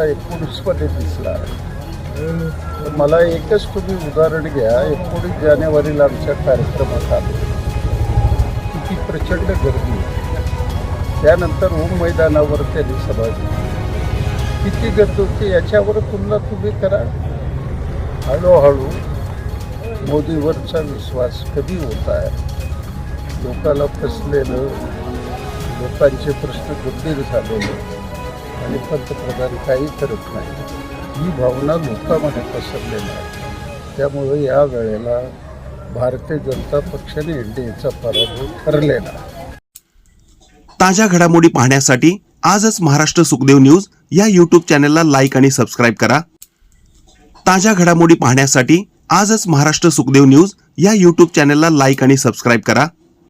ऑफिसमध्ये दिसला तर मला एकच तुम्ही उदाहरण घ्या. एकोणीस जानेवारीला आमच्या कार्यक्रमात आलो. किती प्रचंड गर्दी त्यानंतर ओम मैदानावर त्यांनी सभा घेतली. किती गर्दी होती याच्यावर तुलना तुम्ही करा. हळूहळू मोदीवरचा विश्वास कमी होत आहे. लोकाला फसलेलं लोकांचे प्रश्न गंभीर झालेले आणि पंतप्रधान काही करत नाही. ही भावना लोकांमध्ये पसरलेली आहे. त्यामुळे या वेळेला भारतीय जनता पक्षाने एन डी एचा पराभव ठरलेला ताज्या घडामोडी पाहण्यासाठी आजच महाराष्ट्र सुखदेव न्यूज या यूट्यूब चॅनलला लाईक आणि सबस्क्राईब करा. ताज्या घडामोडी पाहण्यासाठी आजच महाराष्ट्र सुखदेव न्यूज या यूट्यूब चॅनलला लाईक आणि सबस्क्राईब करा.